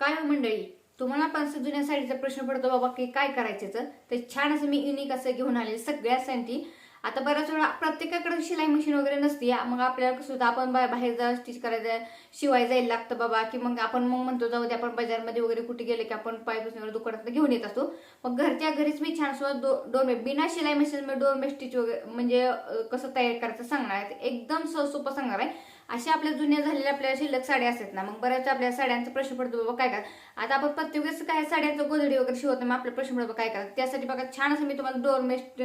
काय हो मंडळी? तुम्हाला पण असं जुन्या साडीचा प्रश्न पडतो बाबा की काय करायचं तर छान असं मी युनिक असं घेऊन आले सगळ्यासाठी आता बऱ्याच वेळा प्रत्येकाकडे शिलाई मशीन वगैरे नसते मग आपल्याला कसं होतं आपण बा- बाहेर जा स्टिच करायचं शिवाय जायला लागतं बाबा की मग आपण मग म्हणतो जाऊ दे आपण बाजारमध्ये वगैरे कुठे गेले की आपण पायपासून वगैरे दुकानात घेऊन येत असतो. मग घरच्या घरीच मी छान सुद्धा दो डोरमे बिना शिलाई मशीन मी डोरमे स्टिच वगैरे म्हणजे कसं तयार करायचं सांगणार आहे. ते एकदम सहज सोपं सांगणार आहे. अशा आपल्या जुन्या झालेल्या आपल्या शिल्लक साड्या असतात ना मग बऱ्याच आपल्या साड्यांचा प्रश्न पडतो बाबा काय करा? आता आपण प्रत्येक वेळेस काय साड्यांचं गोधडी वगैरे शिवत नाही मग आपला प्रश्न पडतो काय करा? त्यासाठी बघा छान असं मी तुम्हाला डोरमेस्ट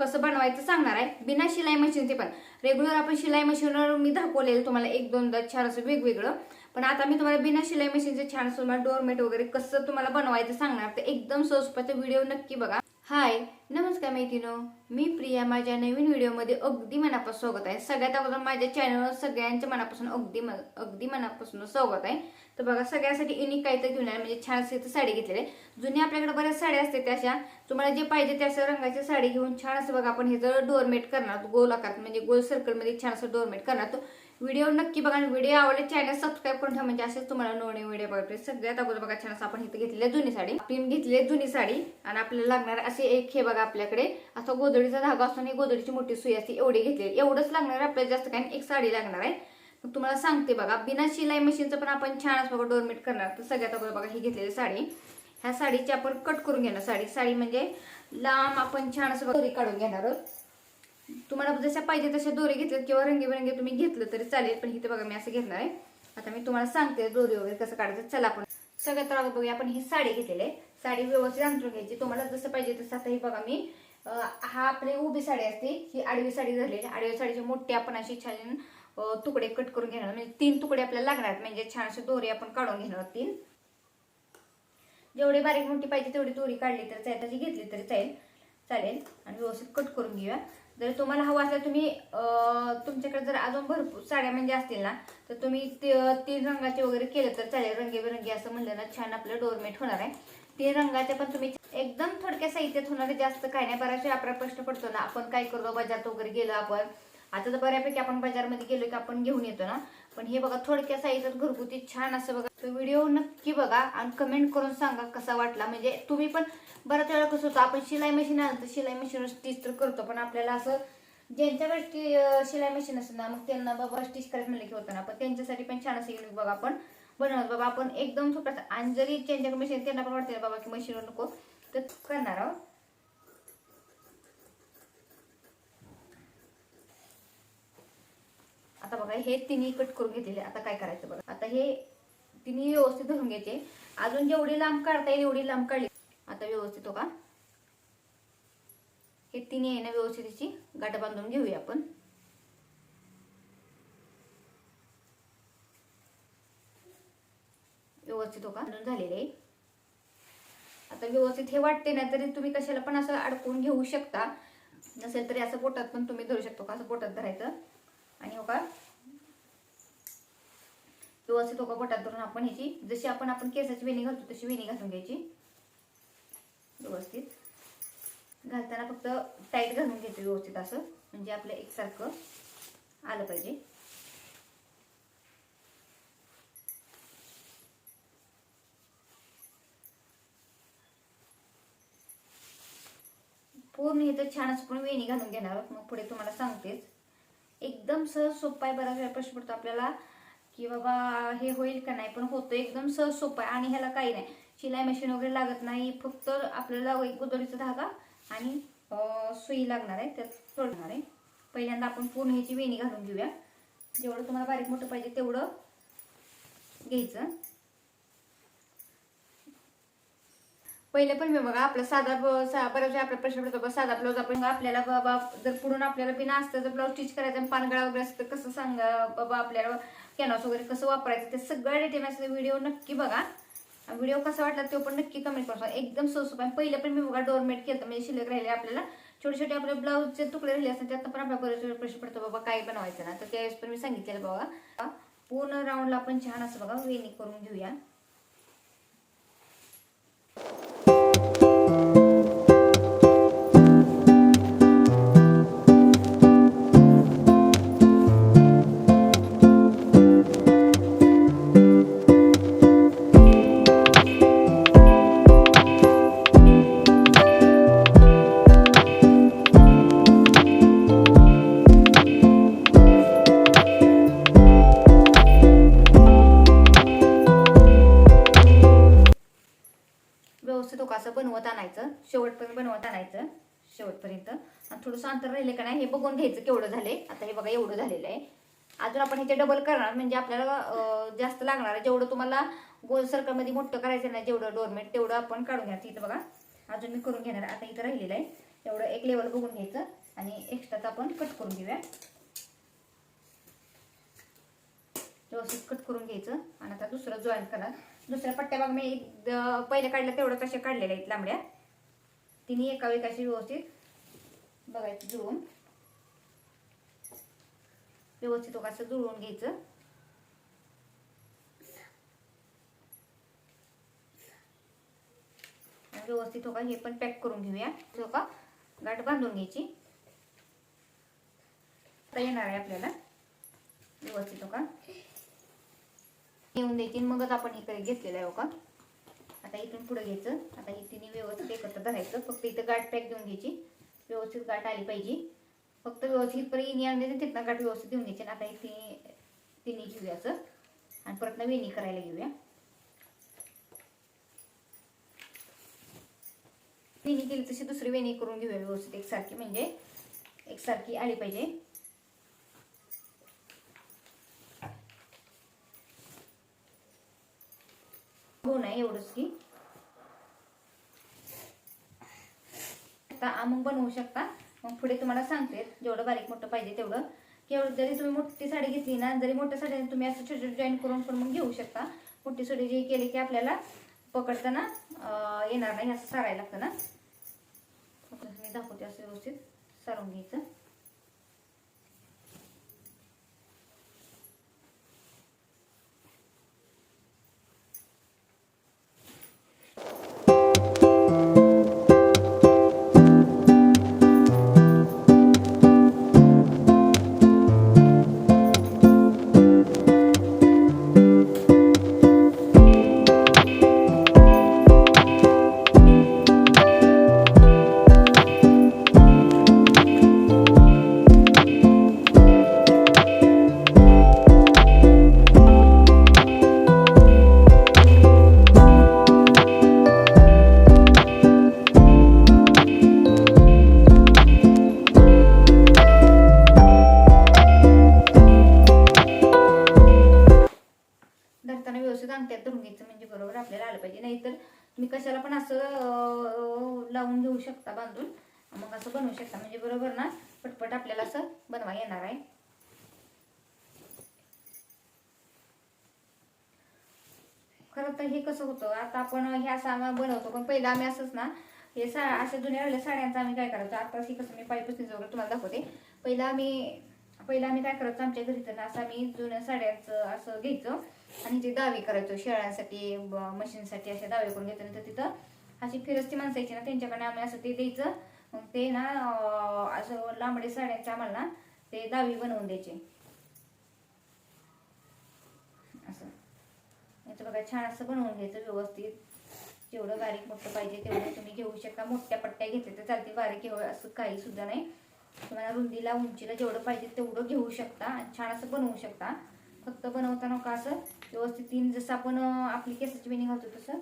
कसं बनवायचं सांगणार आहे. बिना शिलाई मशीनचे पण. रेग्युलर आपण शिलाई मशीनवर मी दाखवलेलं तुम्हाला एक दोनदा छान असं वेगवेगळं. पण आता मी तुम्हाला बिना शिलाई मशीनचे छान असं तुम्हाला डोरमेट वगैरे कसं तुम्हाला बनवायचं सांगणार तर एकदम सोपं व्हिडिओ नक्की बघा. हाय नमस्कार मैत्रिनो मी प्रिया. माझ्या नवीन व्हिडिओमध्ये अगदी मनापासून स्वागत आहे. सगळ्यात अगोदर माझ्या चॅनलवर सगळ्यांच्या मनापासून अगदी मन- अगदी मनापासून स्वागत आहे. तर बघा सगळ्यासाठी युनिक काहीतरी घेऊन आहे म्हणजे छान असे इथं साडी घेतलेली आहे. जुन्या आपल्याकडे बऱ्याच साड्या असते त्याशा तुम्हाला जे पाहिजे त्या अशा रंगाची साडी घेऊन छान असं बघा आपण हे जर डोरमेट करणार गोल आकार म्हणजे गोल सर्कलमध्ये छान असं डोरमेट करणार तर व्हिडिओ नक्की बघा आणि व्हिडिओ आवडले चॅनल सबस्क्राईब करून ठेवा. म्हणजे असेच तुम्हाला नवीन व्हिडिओ बघते सगळ्यात अगोदर बघा छान असं आपण इथे घेतलेली जुनी साडी. आपण घेतलेली जुनी साडी आणि आपल्याला लागणार असे एक हे बघा आपल्याकडे. असा गोदडीचा धागा असून गोदडीची मोठी सुई असते एवढी घेतली एवढंच लागणार आपल्याला जास्त काही एक साडी लागणार आहे. मग तुम्हाला सांगते बघा बिना शिलाई मशीनचं पण आपण छान असं बघा डोरमेट करणार. तर सगळ्यात अगोदर बघा ही घेतलेली साडी. ह्या साडीची आपण कट करून घेणार. साडी साडी म्हणजे लांब आपण छान असं बघा काढून घेणार आहोत. तुम्हाला जशा पाहिजे तशा दोरे घेतल्यात किंवा रंगीबेरंगी तुम्ही घेतलं तरी चालेल पण इथे बघा मी असं घेणार आहे. आता मी तुम्हाला सांगते दोरी वगैरे कसं काढायचं. चला आपण सगळ्यात अगोदर बघूया. आपण ही साडी घेतलेली आहे. साडी व्यवस्थित अंतरून घ्यायची. तुम्हाला जसं पाहिजे तसं आता ही बघा मी हा आपली उभी साडी असते ही आडवी साडी झालेली आडवी साडीची मोठी आपण अशी छान तुकडे कट करून घेणार. म्हणजे तीन तुकडे आपल्याला लागणार म्हणजे छान असे दोरे आपण काढून घेणार तीन. जेवढी बारीक मोठी पाहिजे तेवढी दोरी काढली तर चालेल. त्याची घेतली तरी चालेल. चालेल. आणि व्यवस्थित कट करून घेऊया. जर तुम्हाला हवं असलं तुम्ही तुमच्याकडे जर अजून भरपूर साड्या म्हणजे असतील ना तर तुम्ही ते- तीन रंगाचे वगैरे केलं तर चालेल. रंगीबेरंगी असं म्हणलं ना छान आपलं डोरमेट होणार आहे. तीन रंगाचे पण तुम्ही एकदम थोडक्या साहित्यात होणार आहे, जास्त काय नाही. बऱ्याचशा आपला प्रश्न पडतो ना आपण काय करतो? बाजारात वगैरे गेलो आपण. आता तर बऱ्यापैकी आपण बाजारमध्ये गेलो की आपण घेऊन येतो ना. पण हे बघा थोडक्या साईजात घरगुती छान असं बघा. तो व्हिडिओ नक्की बघा आणि कमेंट करून सांगा कसा वाटला. म्हणजे तुम्ही पण बऱ्याच वेळा कसं होतं आपण शिलाई मशीन आलं तर शिलाई मशीनवर स्टिच तर करतो पण आपल्याला असं ज्यांच्याकडे शिलाई मशीन असतं ना मग त्यांना बाबा स्टिच करायचं म्हणलं की होतं ना. पण त्यांच्यासाठी पण छान असं येईल बघा आपण बनवत. बाबा आपण एकदम सोप्या आणि जरी त्यांच्याकडे मशीन त्यांना पण वाटते बाबा की मशीनवर नको. तर करणार आहोत. आता बघा हे तिन्ही कट करून घेतलेले आता काय करायचं बघा? आता हे तिन्ही व्यवस्थित धरून घ्यायचे अजून जेवढी लांब काढता येईल एवढी लांब काढली. आता व्यवस्थित हो का हे तिन्ही आहे ना व्यवस्थित याची गाठ बांधून घेऊया आपण. व्यवस्थित हो का झालेले. आहे आता व्यवस्थित हे वाटते ना तरी तुम्ही कशाला पण असं अडकून घेऊ शकता. नसेल तरी असं पोटात पण तुम्ही धरू शकतो का? असं पोटात धरायचं. आणि हो का? व्यवस्थित हो का धरून आपण ह्याची जशी आपण आपण केसाची वेणी घालतो तशी वेणी घालून घ्यायची. व्यवस्थित. घालताना फक्त टाईट घालून घ्यायचं व्यवस्थित असं. म्हणजे आपलं एकसारखं आलं पाहिजे. पूर्ण इथं छान असं पण वेणी घालून घेणार आहोत. मग पुढे तुम्हाला सांगतेच. एकदम सहज सोपा आहे. बराच वेळा प्रश्न पडतो आपल्याला की बाबा हे होईल का नाही? पण होतं एकदम सहज सोपं आहे. आणि ह्याला काही नाही. शिलाई मशीन वगैरे लागत नाही. फक्त आपल्याला एक गोदरीचा धागा आणि सुई लागणार आहे. त्यात सोडणार आहे. पहिल्यांदा आपण पूर्ण ह्याची वेणी घालून घेऊया. जेवढं तुम्हाला बारीक मोठं पाहिजे तेवढं घ्यायचं. पहिले पण मी बघा आपला साधा ब- सा- बऱ्याच वेळा आपला प्रश्न पडतो बा, साधा ब्लाऊज आपण आपल्याला बाबा जर पुढून आपल्याला बिना असतं जर ब्लाऊज स्टिच करायचं आणि पानगळा वगैरे असतं कसं सांगा बाबा आपल्याला कॅनॉस वगैरे कसं वापरायचं? ते सगळ्या डिटेल असं व्हिडिओ नक्की बघा. व्हिडिओ कसा वाटला तो पण नक्की कमेंट करतो एकदम सोसोप आहे. पहिले पण मी बघा डोरमेट केलं म्हणजे शिल्लक राहिले आपल्याला. छोटे छोटे आपले ब्लाऊजचे तुकडे राहिले असतात त्यात पण आपल्या बरेच प्रश्न पडतो बाबा काय बनवायचं ना. तर त्यावेळेस पण मी सांगितलेलं बघा. पूर्ण राऊंडला आपण छान असं बघा वेणी करून घेऊया. आणायचं शेवटपर्यंत बनवत आणायचं शेवटपर्यंत. आणि थोडंसं अंतर राहिले का नाही हे बघून घ्यायचं केवढं झालंय आता हे बघा एवढं झालेलं आहे. अजून आपण ह्याचे डबल करणार म्हणजे आपल्याला जास्त लागणार आहे. जेवढं तुम्हाला गोल सर्कलमध्ये मोठं करायचं नाही जेवढं डोरमेट तेवढं आपण काढून घ्या. इथं बघा. अजून मी करून घेणार. आता इथं राहिलेलं आहे. एवढं एक लेवल बघून घ्यायचं. आणि एक्स्ट्राचं आपण कट करून घेऊया. व्यवस्थित कट करून घ्यायचं. आणि आता दुसरं जॉईन करा. दुसऱ्या पट्ट्या बघ मी द- पहिले काढल्या तेवढं तशा काढलेल्या आहेत लांबड्या. तिन्ही एका एकाशी व्यवस्थित बघायचं जुळून. व्यवस्थित असं जुळवून घ्यायचं. व्यवस्थित हो का हे पण पॅक करून घेऊया. हो का गाठ बांधून घ्यायची. आता येणार आहे आपल्याला. व्यवस्थित हो का. येऊन द्यायची आणि मगच आपण इकडे घेतलेला आहे हो का. आता इथून पुढे घ्यायचं. आता ही तिने व्यवस्थित एकत्र धरायचं. फक्त इथं गाठ पॅक देऊन घ्यायची. व्यवस्थित गाठ आली पाहिजे. फक्त व्यवस्थित परत इनी आणले तिथनं गाठ व्यवस्थित देऊन घ्यायची. आणि आता इथे तिने घेऊया असं. आणि परत वेणी करायला घेऊया. वेणी केली तशी दुसरी वेणी करून घेऊया व्यवस्थित. एकसारखी म्हणजे एकसारखी आली पाहिजे हो नाही की. आता मग बनवू शकता. मग पुढे तुम्हाला सांगते जेवढं बारीक मोठं पाहिजे तेवढं. केवढं जरी तुम्ही मोठी साडी घेतली ना जरी मोठ्या साडी तुम्ही असं छोटे जॉईन करून पण मग घेऊ शकता. मोठी साडी जी केली की आपल्याला पकडताना येणार नाही असं सारायला लागतं ना. मी दाखवते असं व्यवस्थित सारून घ्यायचं. बांधून मग असं बनवू शकता. म्हणजे बरोबर ना? पटपट आपल्याला असं बनवा येणार आहे. खरं तर हे कसं होतं आता आपण हे असं बनवतो पण पहिलं आम्ही असंच ना हे सा अशा जुन्या राहिल्या साड्यांचं आम्ही काय करायचो आता हे कसं मी पाईपसनीचं वगैरे तुम्हाला दाखवते. पहिलं आम्ही पहिलं आम्ही काय करायचो आमच्या घरी तर असं आम्ही जुन्या साड्यांचं असं घ्यायचो आणि ते दावे करायचो शेळ्यांसाठी मशीनसाठी असे दावे करून घेतो तर तिथं अशी फिरस्ती माणसं यायची ना त्यांच्याकडे आम्ही असं ते द्यायचं. मग ते ना असं लांबडे साड्यांच्या आम्हाला ना ते दावी बनवून द्यायचे. असं. याचं बघा छान असं बनवून घ्यायचं व्यवस्थित. जेवढं बारीक मोठं पाहिजे तेवढं तुम्ही घेऊ शकता. मोठ्या पट्ट्या घेतल्या तर चालते बारीक घेऊ असं काही सुद्धा नाही. तुम्हाला रुंदीला उंचीला जेवढं पाहिजे तेवढं घेऊ शकता. छान असं बनवू शकता. फक्त बनवताना का असं व्यवस्थित तीन जसं आपण आपली केसाची वेणी घालतो तसं.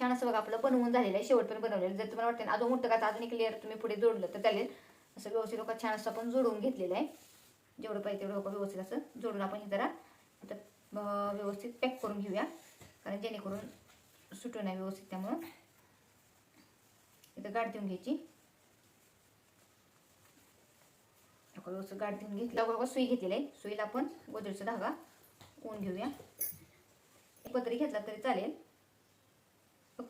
छान असं बघा आपलं बनवून झालेलं आहे शेवटपर्यंत बनवलेलं. जर तुम्हाला वाटतं ना, अजून मोठं का अजून एक लेअर तुम्ही पुढे जोडलं तर चालेल. असं व्यवस्थित लोक छान असं आपण जोडून घेतलेलं आहे. जेवढं पाहिजे तेवढं लोक व्यवस्थित असं जोडून आपण हे जरा आता व्यवस्थित पॅक करून घेऊया. कारण जेणेकरून सुटू नाही व्यवस्थित त्यामुळं. इथं गाठ देऊन घ्यायची. व्यवस्थित गाठ देऊन घेतली. बघा सुई घेतलेली आहे. सुईला आपण गोदरेचा धागा ऊन घेऊया. एक पत्री घेतला तरी चालेल.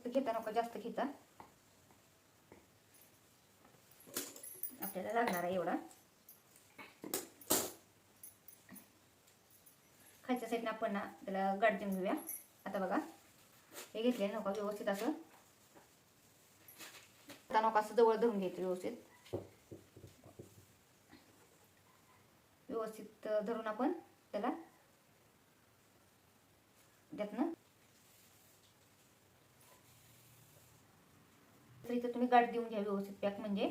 फक्त घेता नका जास्त घेता. आपल्याला लागणार आहे एवढा. खालच्या साईडनं आपण ना त्याला गाडजून घेऊया. आता बघा. हे घेतले नका व्यवस्थित असं. आता नका असं जवळ धरून घ्यायचं व्यवस्थित. व्यवस्थित धरून आपण त्याला. त्यातनं तर इथं तुम्ही गाठ देऊन घ्या व्यवस्थित पॅक म्हणजे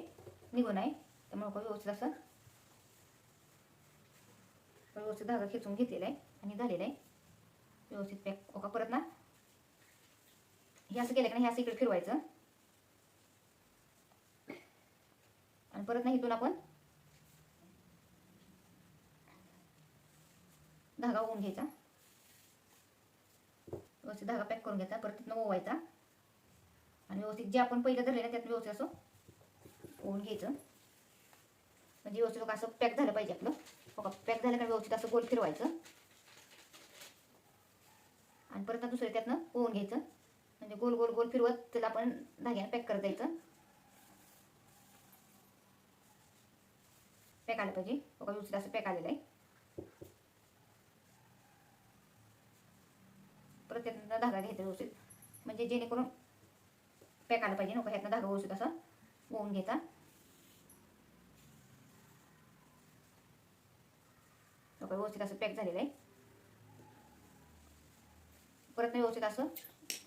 निघून आहे. त्यामुळे का व्यवस्थित असं व्यवस्थित धागा खेचून घेतलेला आहे आणि झालेला आहे. व्यवस्थित पॅक. हो ओका परत ना? हे असं केलं की नाही? हे असं इकडे फिरवायचं. आणि परत नाही इथून आपण धागा ओवून घ्यायचा. व्यवस्थित धागा पॅक करून घ्यायचा. परत तिथनं ओवायचा. आणि व्यवस्थित जे आपण पहिलं धरले ना त्यात व्यवस्थित असं ओळून घ्यायचं. म्हणजे व्यवस्थित असं पॅक झालं पाहिजे आपलं. पॅक झालं का व्यवस्थित असं गोल फिरवायचं. आणि परत दुसऱ्या दुसरं त्यातनं ओवून घ्यायचं. म्हणजे गोल गोल गोल फिरवत त्याला आपण धाग्यानं पॅक करत जायचं. पॅक आलं पाहिजे. बघा व्यवस्थित असं पॅक आलेलं आहे. परत त्यातनं धागा घ्यायचा व्यवस्थित. म्हणजे जेणेकरून पॅक आलं पाहिजे. नको ह्यातनं धागा व्यवस्थित असं ओवून घ्यायचा बघा व्यवस्थित असं पॅक झालेलं आहे. परत नाही व्यवस्थित असं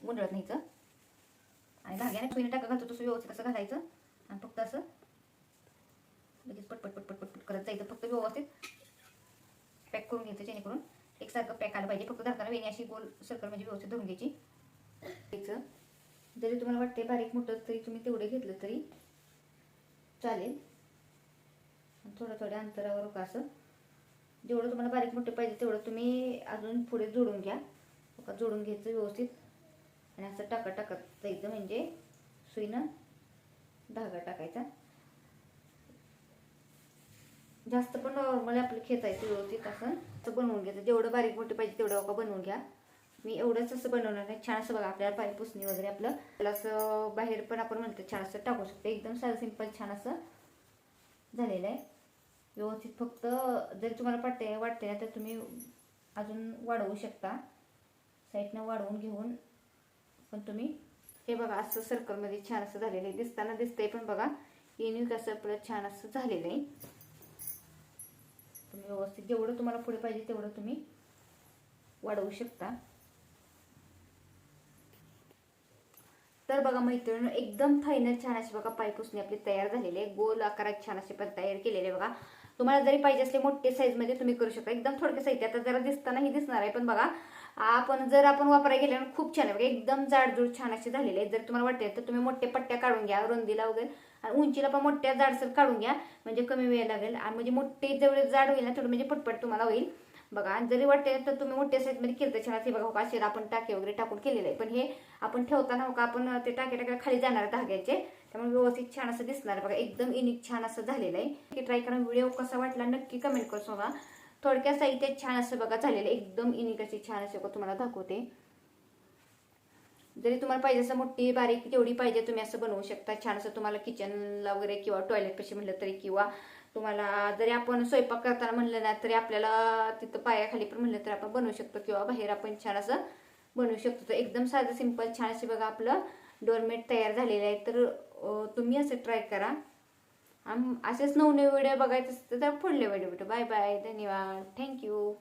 गुंडळत नाहीचं आणि धाग्याने सुईने टाका घालतो तसं व्यवस्थित असं घालायचं. आणि फक्त असं लगेच पटपट पटपट पटपट करत जायचं. फक्त व्यवस्थित पॅक करून घ्यायचं जेणेकरून एकसारखं पॅक आलं पाहिजे. फक्त धरताना वेणी अशी गोल सर्कल म्हणजे व्यवस्थित धरून घ्यायची. घ्यायचं. जरी तुम्हाला वाटते बारीक मोठं तरी तुम्ही तेवढे घेतलं तरी चालेल. थोडं थोड्या थोड्या अंतरावर का असं. जेवढं तुम्हाला बारीक मोठे पाहिजे तेवढं तुम्ही अजून पुढे जोडून घ्या. बघा जोडून घ्यायचं व्यवस्थित. आणि असं टाका टाकत जायचं म्हणजे सुईनं धागा टाकायचा. जास्त पण नॉर्मली आपलं खेचायचं व्यवस्थित असं. असं बनवून घ्यायचं. जेवढं बारीक मोठे पाहिजे तेवढं बघा बनवून घ्या. मी एवढंच असं बनवणार नाही छान असं बघा आपल्याला पाय पुसणी वगैरे आपलं. त्याला असं बाहेर पण आपण म्हणतो छान असं टाकू शकतो. एकदम साधं सिंपल छान असं झालेलं आहे. व्यवस्थित फक्त जर तुम्हाला वाटते वाटते ना तर तुम्ही अजून वाढवू शकता. साईडनं वाढवून घेऊन पण तुम्ही हे बघा असं सर्कलमध्ये छान असं झालेलं आहे. दिसताना दिसतंय पण बघा युनिक असं आपलं छान असं झालेलं आहे. तुम्ही व्यवस्थित जेवढं तुम्हाला पुढे पाहिजे तेवढं तुम्ही वाढवू शकता. तर बघा मैत्रिणी एकदम फायनल छान अशी बघा पायपुसणी आपली तयार झालेली आहे. गोल आकारात छान असे पण तयार केलेले आहे बघा. तुम्हाला जरी पाहिजे असले मोठे साईजमध्ये तुम्ही करू शकता. एकदम थोडक्या साहित्य. आता जरा दिसतानाही दिसणार आहे पण बघा आपण जर आपण वापरायला गेल्यावर खूप छान आहे बघा. एकदम जाडजूड छान असे झालेले आहेत जर तुम्हाला वाटते तर तुम्ही मोठे पट्ट्या काढून घ्या रुंदीला वगैरे. आणि उंचीला पण मोठ्या जाडसर काढून घ्या. म्हणजे कमी वेळ लागेल. आणि म्हणजे मोठे जेवढे जाड होईल ना तेवढं म्हणजे पटपट तुम्हाला होईल. बघा जरी वाटते तर तुम्ही मोठ्या साईजमध्ये केलं तर छान असे बघा हो का असे आपण टाके वगैरे टाकून केलेले आहे पण हे आपण ठेवताना हो का आपण ते टाके टाके खाली जाणार धाग्याचे. त्यामुळे व्यवस्थित छान असं दिसणार बघा एकदम युनिक छान असं झालेलं आहे. ट्राय करा व्हिडिओ कसा वाटला नक्की कमेंट करू सांगा. थोडक्या साहित्यात छान असं बघा झालेलं आहे. एकदम युनिक अशी छान असे तुम्हाला दाखवते. जरी तुम्हाला पाहिजे असं मोठी बारीक जेवढी पाहिजे तुम्ही असं बनवू शकता. छान असं तुम्हाला किचनला वगैरे किंवा टॉयलेट पशी म्हटलं तरी किंवा तुम्हाला जरी आपण स्वयंपाक करताना म्हणलं ना तरी आपल्याला तिथं पायाखाली पण म्हणलं तर आपण बनवू शकतो किंवा बाहेर आपण छान असं बनवू शकतो. तर एकदम साधं सिंपल छान असे बघा आपलं डोरमेट तयार झालेलं आहे. तर तुम्ही असं ट्राय करा. आम असेच नवनवे व्हिडिओ बघायचे असते तर पुढले व्हिडिओ भेटू बाय बाय धन्यवाद. Thank you